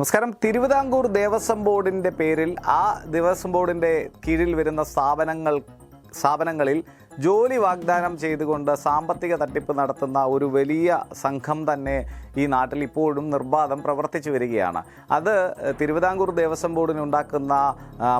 നമസ്കാരം. തിരുവിതാംകൂർ ദേവസ്വം ബോർഡിന്റെ പേരിൽ ആ ദേവസ്വം ബോർഡിന്റെ കീഴിൽ വരുന്ന സ്ഥാപനങ്ങൾ സ്ഥാപനങ്ങളിൽ ജോലി വാഗ്ദാനം ചെയ്തുകൊണ്ട് സാമ്പത്തിക തട്ടിപ്പ് നടത്തുന്ന ഒരു വലിയ സംഘം തന്നെ ഈ നാട്ടിൽ ഇപ്പോഴും നിർബാധം പ്രവർത്തിച്ചു വരികയാണ്. അത് തിരുവിതാംകൂർ ദേവസ്വം ബോർഡിന് ഉണ്ടാക്കുന്ന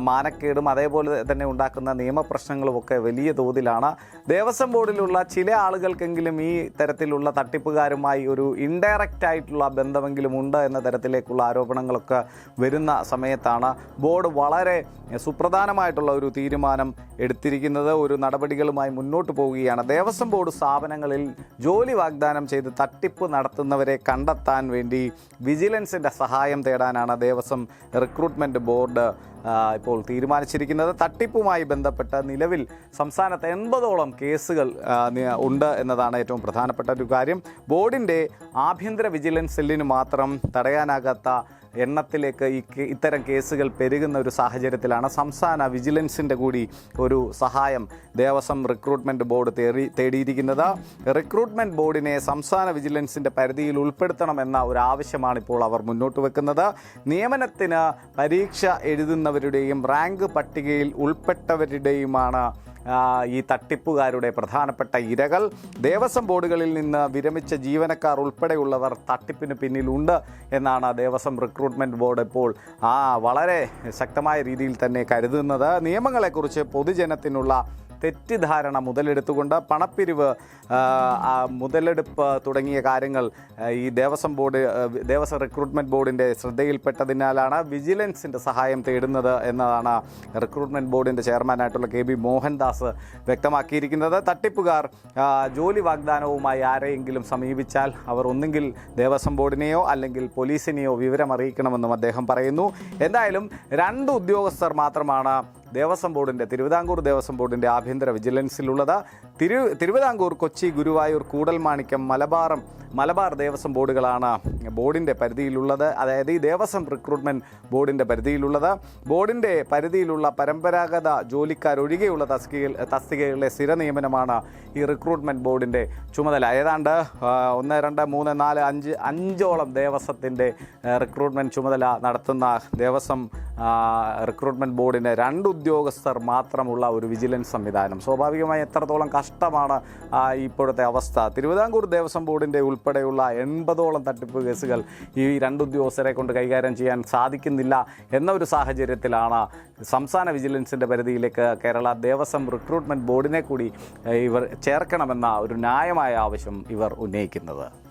മാനക്കേടും അതേപോലെ തന്നെ ഉണ്ടാക്കുന്ന നിയമപ്രശ്നങ്ങളും ഒക്കെ വലിയ തോതിലാണ്. ദേവസ്വം ബോർഡിലുള്ള ചില ആളുകൾക്കെങ്കിലും ഈ തരത്തിലുള്ള തട്ടിപ്പുകാരുമായി ഒരു ഇൻഡയറക്റ്റ് ആയിട്ടുള്ള ബന്ധമെങ്കിലും ഉണ്ട് എന്ന തരത്തിലേക്കുള്ള ആരോപണങ്ങളൊക്കെ വരുന്ന സമയത്താണ് ബോർഡ് വളരെ സുപ്രധാനമായിട്ടുള്ള ഒരു തീരുമാനം എടുത്തിരിക്കുന്നത്. ഒരു നടപടികളുമായി മുന്നോട്ട് പോവുകയാണ്. ദേവസ്വം ബോർഡ് സ്ഥാപനങ്ങളിൽ ജോലി വാഗ്ദാനം ചെയ്ത് തട്ടിപ്പ് നടത്തുന്നവരെ കണ്ടെത്താൻ വേണ്ടി വിജിലൻസിന്റെ സഹായം തേടാനാണ് ദേവസ്വം റിക്രൂട്ട്മെന്റ് ബോർഡ് ഇപ്പോൾ തീരുമാനിച്ചിരിക്കുന്നത്. തട്ടിപ്പുമായി ബന്ധപ്പെട്ട് നിലവിൽ സംസ്ഥാനത്ത് എൺപതോളം കേസുകൾ ഉണ്ട് എന്നതാണ് ഏറ്റവും പ്രധാനപ്പെട്ട ഒരു കാര്യം. ബോർഡിന്റെ ആഭ്യന്തര വിജിലൻസ് സെല്ലിന് മാത്രം തടയാനാകാത്ത എണ്ണത്തിലേക്ക് ഈ ഇത്തരം കേസുകൾ പെരുകുന്ന ഒരു സാഹചര്യത്തിലാണ് സംസ്ഥാന വിജിലൻസിന്റെ കൂടി ഒരു സഹായം ദേവസ്വം റിക്രൂട്ട്മെന്റ് ബോർഡ് തേടി തേടിയിരിക്കുന്നത്. റിക്രൂട്ട്മെന്റ് ബോർഡിനെ സംസ്ഥാന വിജിലൻസിന്റെ പരിധിയിൽ ഉൾപ്പെടുത്തണമെന്ന ഒരു ആവശ്യമാണ് ഇപ്പോൾ അവർ മുന്നോട്ട് വെക്കുന്നത്. നിയമനത്തിന് പരീക്ഷ എഴുതുന്നവരുടെയും റാങ്ക് പട്ടികയിൽ ഉൾപ്പെട്ടവരുടെയുമാണ് ഈ തട്ടിപ്പുകാരുടെ പ്രധാനപ്പെട്ട ഇരകൾ. ദേവസ്വം ബോർഡുകളിൽ നിന്ന് വിരമിച്ച ജീവനക്കാർ ഉൾപ്പെടെയുള്ളവർ തട്ടിപ്പിന് പിന്നിലുണ്ട് എന്നാണ് ദേവസ്വം റിക്രൂട്ട്മെന്റ് ബോർഡ് ഇപ്പോൾ ആ വളരെ ശക്തമായ രീതിയിൽ തന്നെ കരുതുന്നത്. നിയമങ്ങളെക്കുറിച്ച് പൊതുജനത്തിനുള്ള തെറ്റിദ്ധാരണ മുതലെടുത്തുകൊണ്ട് പണപ്പിരിവ് മുതലെടുപ്പ് തുടങ്ങിയ കാര്യങ്ങൾ ഈ ദേവസ്വം ബോർഡ് ദേവസ്വം റിക്രൂട്ട്മെന്റ് ബോർഡിന്റെ ശ്രദ്ധയിൽപ്പെട്ടതിനാലാണ് വിജിലൻസിന്റെ സഹായം തേടുന്നത് എന്നതാണ് റിക്രൂട്ട്മെന്റ് ബോർഡിന്റെ ചെയർമാനായിട്ടുള്ള കെ ബി മോഹൻദാസ് വ്യക്തമാക്കിയിരിക്കുന്നത്. തട്ടിപ്പുകാർ ജോലി വാഗ്ദാനവുമായി ആരെയെങ്കിലും സമീപിച്ചാൽ അവർ ഒന്നുകിൽ ദേവസ്വം ബോർഡിനെയോ അല്ലെങ്കിൽ പോലീസിനെയോ വിവരം അറിയിക്കണമെന്നും അദ്ദേഹം പറയുന്നു. എന്തായാലും രണ്ട് ഉദ്യോഗസ്ഥർ മാത്രമാണ് ദേവസ്വം ബോർഡിന്റെ തിരുവിതാംകൂർ ദേവസ്വം ബോർഡിന്റെ ആഭ്യന്തര വിജിലൻസിലുള്ളത്. തിരു തിരുവിതാംകൂർ കൊച്ചി ഗുരുവായൂർ കൂടൽമാണിക്യം മലബാറും മലബാർ ദേവസ്വം ബോർഡുകളാണ് ബോർഡിന്റെ പരിധിയിലുള്ളത്. അതായത് ഈ ദേവസ്വം റിക്രൂട്ട്മെന്റ് ബോർഡിന്റെ പരിധിയിലുള്ളത്. ബോർഡിന്റെ പരിധിയിലുള്ള പരമ്പരാഗത ജോലിക്കാരൊഴികെയുള്ള തസ്തികയിൽ തസ്തികകളിലെ സ്ഥിര നിയമനമാണ് ഈ റിക്രൂട്ട്മെന്റ് ബോർഡിന്റെ ചുമതല. ഏതാണ്ട് ഒന്ന് രണ്ട് മൂന്ന് നാല് അഞ്ച് അഞ്ചോളം ദേവസ്വത്തിന്റെ റിക്രൂട്ട്മെന്റ് ചുമതല നടത്തുന്ന ദേവസ്വം റിക്രൂട്ട്മെന്റ് ബോർഡിന് രണ്ട് ഉദ്യോഗസ്ഥർ മാത്രമുള്ള ഒരു വിജിലൻസ് സംവിധാനം. സ്വാഭാവികമായി എത്രത്തോളം കഷ്ടമാണ് ആ, ഇപ്പോഴത്തെ അവസ്ഥ. തിരുവിതാംകൂർ ദേവസ്വം ബോർഡിന്റെ ഉൾപ്പെടെയുള്ള എൺപതോളം തട്ടിപ്പ് കേസുകൾ ഈ രണ്ട് ഉദ്യോഗസ്ഥരെ കൊണ്ട് കൈകാര്യം ചെയ്യാൻ സാധിക്കുന്നില്ല എന്ന ഒരു സാഹചര്യത്തിലാണ് സംസ്ഥാന വിജിലൻസിന്റെ പരിധിയിലേക്ക് കേരള ദേവസ്വം റിക്രൂട്ട്മെന്റ് ബോർഡിനെ കൂടി ഇവർ ചേർക്കണമെന്ന ഒരു ന്യായമായ ആവശ്യം ഇവർ ഉന്നയിക്കുന്നത്.